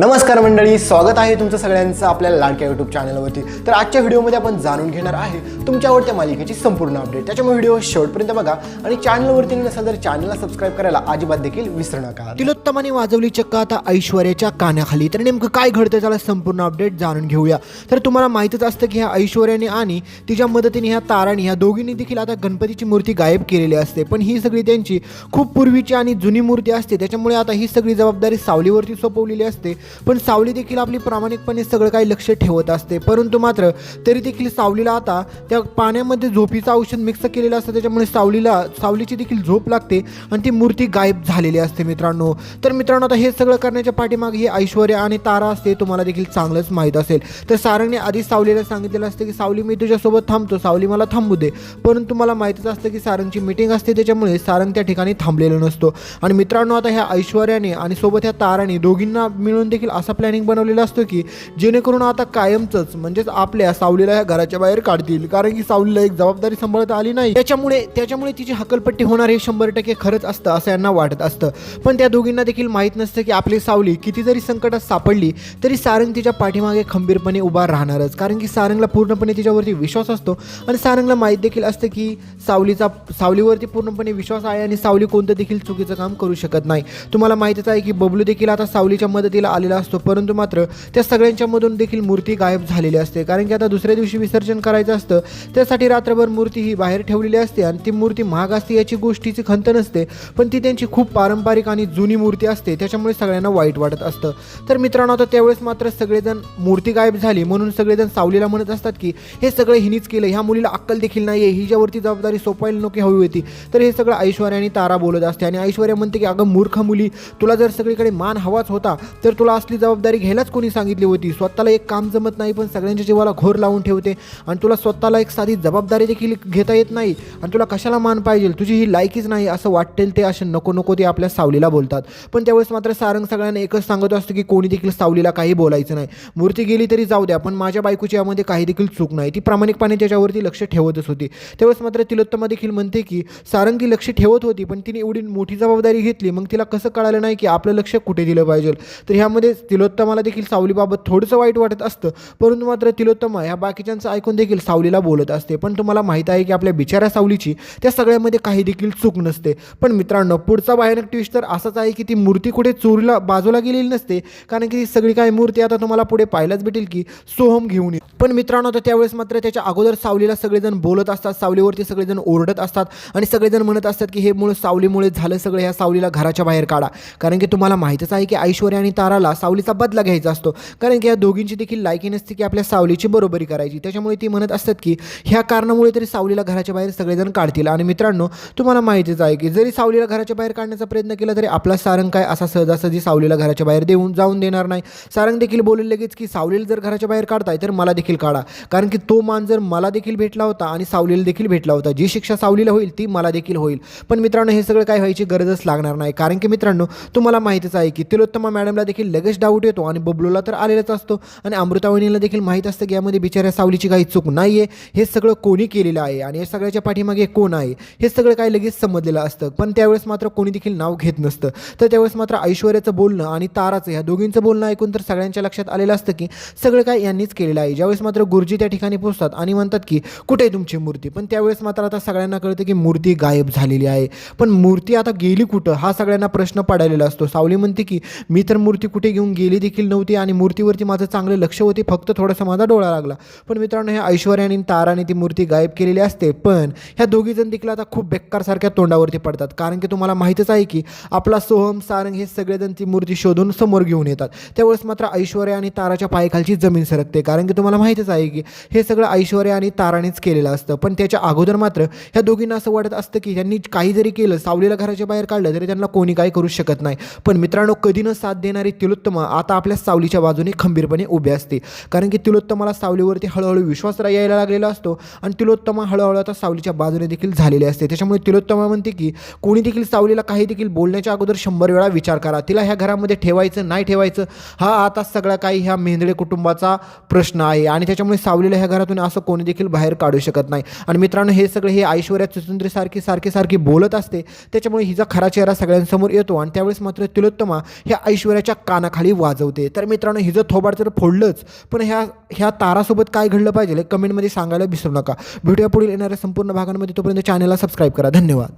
नमस्कार मंडळी स्वागत आहे तुमचं सगळ्यांचं आपल्या लाडक्या यूट्यूब चॅनलवरती तर आजच्या व्हिडिओमध्ये आपण जाणून घेणार आहे तुमच्या आवडत्या मालिकेची संपूर्ण अपडेट त्याच्यामुळे व्हिडिओ शेवटपर्यंत बघा आणि चॅनलवरती नसेल तर चॅनलला सबस्क्राईब करायला अजिबात देखील विसरू नका. तिलोत्तमाने वाजवली चक्क आता ऐश्वर्याच्या कानाखाली. तर नेमकं काय घडतं त्याला संपूर्ण अपडेट जाणून घेऊया. तर तुम्हाला माहितच असतं की ह्या ऐश्वर्याने आणि तिच्या मदतीने ह्या ताराने ह्या दोघींनी देखील आता गणपतीची मूर्ती गायब केलेली असते. पण ही सगळी त्यांची खूप पूर्वीची आणि जुनी मूर्ती असते. त्याच्यामुळे आता ही सगळी जबाबदारी सावलीवरती सोपवलेली असते. पण सावली देखील आपली प्रामाणिकपणे सगळं काही लक्ष ठेवत असते. परंतु मात्र तरी देखील सावलीला आता त्या पाण्यामध्ये झोपीचं औषध मिक्स केलेलं असतं. त्याच्यामुळे सावलीला सावलीची देखील झोप लागते आणि ती मूर्ती गायब झालेली असते मित्रांनो. तर मित्रांनो आता हे सगळं करण्याच्या पाठीमागे ही ऐश्वर्या आणि तारा असते तुम्हाला देखील चांगलंच माहीत असेल. तर सारंगने आधी सावलीला सांगितलेलं असतं की सावली मी तुझ्यासोबत थांबतो. सावली मला थांबू दे. परंतु मला माहितीच असतं की सारंगची मीटिंग असते त्याच्यामुळे सारंग त्या ठिकाणी थांबलेला नसतो. आणि मित्रांनो आता ह्या ऐश्वर्याने आणि सोबत ह्या ताराने दोघींना मिळून देखील असा प्लॅनिंग बनवलेला असतो की जेणेकरून आता कायमचंच म्हणजेच आपल्या सावलीला ह्या घराच्या बाहेर काढतील. कारण की सावलीला एक जबाबदारी सांभाळता आली नाही. त्याच्यामुळे त्याच्यामुळे तिची हकलपट्टी होणार हे शंभर टक्के खरंच असतं असं यांना वाटत असतं. पण त्या दोघींना देखील माहीत नसतं की आपली सावली किती जरी संकटात सापडली तरी सारंग तिच्या पाठीमागे खंबीरपणे उभा राहणारच. कारण की सारंगला पूर्णपणे तिच्यावरती विश्वास असतो आणि सारंगला माहीत देखील असतं की सावलीचा सावलीवरती पूर्णपणे विश्वास आहे आणि सावली कोणतं देखील चुकीचं काम करू शकत नाही. तुम्हाला माहीतच आहे की बबलू देखील आता सावलीच्या मदतीला आलेला असतो. परंतु मात्र त्या सगळ्यांच्यामधून देखील मूर्ती गायब झालेली असते. कारण की आता दुसऱ्या दिवशी विसर्जन करायचं असतं त्यासाठी रात्रभर मूर्ती ही बाहेर ठेवलेली असते आणि ती मूर्ती महाग असते याची गोष्टीची खंत नसते. पण ती त्यांची खूप पारंपरिक आणि जुनी मूर्ती असते. त्याच्यामुळे सगळ्यांना वाईट वाटत असतं. तर मित्रांनो आता त्यावेळेस मात्र सगळेजण मूर्ती गायब झाली. म्हणून सगळेजण सावलीला म्हणत असतात की हे सगळं हिनीच केलं. ह्या मुलीला अक्कल देखील नाही आहे हिच्यावरती जबाबदारी सोपायला नको हवी होती. तर हे सगळं ऐश्वर्या आणि तारा बोलत असते. आणि ऐश्वर्या म्हणते की अगं मूर्ख मुली तुला जर सगळीकडे मान हवाच होता तर तुला असली जबाबदारी घ्यायलाच कोणी सांगितली होती. स्वतःला एक काम जमत नाही पण सगळ्यांच्या जीवाला घोर लावून ठेवते. आणि तुला स्वतःला एक साधी जबाबदारी देखील घेता येत नाही. आणि तुला कशाला मान पाहिजे? तुझी ही लायकीच नाही असं वाटेल ते असे नको नको ते आपल्या सावलीला बोलतात. पण त्यावेळेस मात्र सारंग सगळ्यांना एकच सांगत असतो की कोणी देखील सावलीला काही बोलायचं नाही. मूर्ती गेली तरी जाऊ द्या पण माझ्या बायकोची यामध्ये काही देखील चूक नाही. ती प्रामाणिकपणे त्याच्यावरती लक्ष ठेवतच होती. त्यावेळेस मात्र तिलोत्तमा देखील म्हणते की सारंग ती लक्ष ठेवत होती पण तिने एवढी मोठी जबाबदारी घेतली. मग तिला कसं कळालं नाही की आपलं लक्ष कुठे दिलं पाहिजे? तर ह्यामध्ये तिलोत्तमाला देखील सावलीबाबत थोडंसं वाईट वाटत असतं परंतु मात्र तिलोत्तमा ह्या बाकीच्यांचं ऐकून देखील सावलीला बोलत असते. पण तुम्हाला माहीत आहे की आपल्या बिचाऱ्या सावलीची त्या सगळ्यामध्ये काही देखील चूक नसते. पण मित्रांनो पुढचा भयानक ट्विस्ट तर असाच आहे की ती मूर्ती कुठे चोरीला बाजूला गेलेली नसते. कारण की ती सगळी काही मूर्ती आता तुम्हाला पुढे पाहायलाच भेटेल की सोहम घेऊन येईल. पण मित्रांनो तर त्यावेळेस मात्र त्याच्या अगोदर सावलीला सगळेजण बोलत असतात सावलीवरती सगळेजण ओरडत असतात आणि सगळेजण म्हणत असतात की हे मुळे सावलीमुळे झालं सगळं ह्या सावलीला घराच्या बाहेर काढा. कारण की तुम्हाला माहीतच आहे की ऐश्वर्या आणि ताराला सावलीचा बदला घ्यायचा असतो. कारण की या दोघींची देखील लायकी नसते की आपल्या सावलीची बरोबरी करायची. त्याच्यामुळे ती म्हणत असतात की ह्या कारणामुळे तरी सावलीला घराच्या बाहेर सगळेजण काढतील. आणि मित्रांनो तुम्हाला माहितीच आहे की जरी सावलीला घराच्या बाहेर काढण्याचा प्रयत्न केला तरी आपला सारंग काय असा सहजासहजी सावलीला घराच्या बाहेर देऊन जाऊन देणार नाही. सारंग देखील बोलले लगेच की सावलीला जर घराच्या बाहेर काढताय तर मला देखील काढा. कारण की तो मान जर मला देखील भेटला होता आणि सावलीला देखील भेटला होता जी शिक्षा सावलीला होईल ती मला देखील होईल. पण मित्रांनो हे सगळं काय व्हायची गरजच लागणार नाही. कारण की मित्रांनो तुम्हाला माहितीच आहे की तिलोत्तमा मॅडमला देखील लगेच डाऊट येतो आणि बबलूला तर आलेलाच असतो. आणि अमृतावणीला देखील माहीत असतं की यामध्ये बिचाऱ्या सावलीची काही चूक नाही आहे हे सगळं कोणी केलेलं आहे आणि या सगळ्याच्या पाठीमागे कोण आहे? हे सगळं काही लगेच समजलेलं असतं. पण त्यावेळेस मात्र कोणी देखील नाव घेत नसतं. तर त्यावेळेस मात्र ऐश्वर्याचं बोलणं आणि ताराचं ह्या दोघींचं बोलणं ऐकून तर सगळ्यांच्या लक्षात आलेलं असतं की सगळं काय यांनीच केलेलं आहे. ज्यावेळेस मात्र गुरुजी त्या ठिकाणी पोहोचतात आणि म्हणतात की कुठे आहे तुमची मूर्ती? पण त्यावेळेस मात्र आता सगळ्यांना कळतं की मूर्ती गायब झालेली आहे. पण मूर्ती आता गेली कुठं? हा सगळ्यांना प्रश्न पडायलेला असतो. सावली म्हणते की मी तर मूर्ती कुठे घेऊन गेली देखील नव्हती आणि मूर्तीवरती माझं चांगलं लक्ष होते फक्त थोडासा माझा डोळा लागला. पण मित्रांनो ह्या ऐश्वर्याने आणि ताराने ती मूर्ती गायब केलेली असते पण ह्या दोघी जण देखील आता खूप बेकारसारख्या तोंडावरती पडतात. कारण की तुम्हाला माहीतच आहे की आपला सोहम सारंग हे सगळेजण ती मूर्ती शोधून समोर घेऊन येतात. त्यावेळेस मात्र ऐश्वर्या आणि ताराच्या पायाखालची जमीन सरकते. कारण की तुम्हाला माहीतच आहे की हे सगळं ऐश्वर्या आणि तारानेच केलेलं असतं. पण त्याच्या अगोदर मात्र ह्या दोघींना असं वाटत असतं की त्यांनी काही जरी केलं सावलीला घराच्या बाहेर काढलं तरी त्यांना कोणी काही करू शकत नाही. पण मित्रांनो कधी न साथ देणारी तिलोत्तमा आता आपल्या सावलीच्या बाजूने खंबीरपणे उभे असते. कारण की तिलोत्तमाला सावलीवरती हळूहळू विश्वास यायला लागलेला असतो आणि तिलोत्तमा हळूहळू आता सावलीच्या बाजूने देखील झालेली असते. त्याच्यामुळे तिलोत्तमा म्हणते की कोणी देखील सावलीला काही देखील बोलण्याच्या अगोदर शंभर वेळा विचार करा. तिला ह्या घरामध्ये ठेवायचं नाही ठेवायचं हा आता सगळा काही ह्या मेंदळे कुटुंबाचा प्रश्न आहे. आणि त्याच्यामुळे सावलीला ह्या घरातून असं कोणी देखील बाहेर काढू शकत नाही. आणि मित्रांनो हे सगळे हे ऐश्वर्या चुचुंद्रीसारखी सारखी सारखी बोलत असते. त्याच्यामुळे हिचा खरा चेहरा सगळ्यांसमोर येतो आणि त्यावेळेस मात्र तिलोत्तमा ह्या ऐश्वर्याच्या कानाखाली वाजवते. तर मित्रांनो हिचं थोबाड तर फोडलंच पण ह्या ह्या तारासोबत काय घडलं पाहिजे कमेंटमध्ये सांगायला विसरू नका. व्हिडिओ पुढील येणाऱ्या संपूर्ण भागांमध्ये तोपर्यंत चॅनलला सबस्क्राईब करा. धन्यवाद.